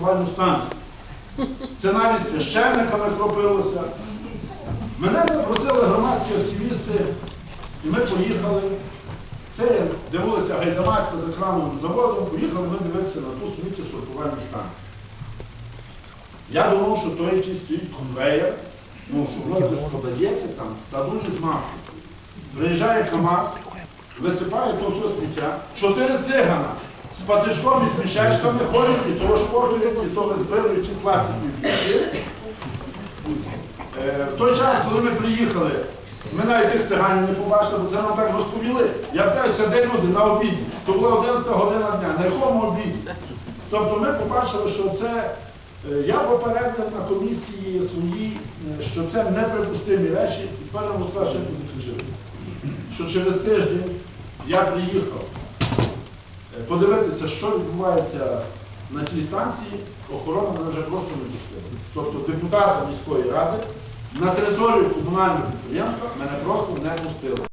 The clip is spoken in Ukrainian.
сортувальну станцію. Це навіть священниками кропилося. Мене запросили громадські активісти, і ми поїхали. Це де вулиця Гайдамацька за крамовим заводом, поїхали ми дивитися на ту сміттєсортувальну станцію. Я думав, що то якийсь стоїть конвейер, ну, що воно десь подається, там, стадуні з мафи. Приїжджає КАМАЗ, висипає то все сміття, чотири цигана з патичком і з мішечками ходять і того шпортують, і того збирають ці пластикові. Е, В той час, коли ми приїхали, ми навіть тих циганів не побачили, бо це нам так розповіли. Я питаюся, де люди на обіді. То була 11 година дня, на якому обіді? Тобто ми побачили, що це, е, я попередив на комісії своїй, е, що це неприпустимі речі, і тепер нам розкажу, як закінчили. Що через тиждень я приїхав подивитися, що відбувається на тій станції, охорона мене вже просто не пустила. Тобто депутата міської ради на територію комунального підприємства мене просто не пустили.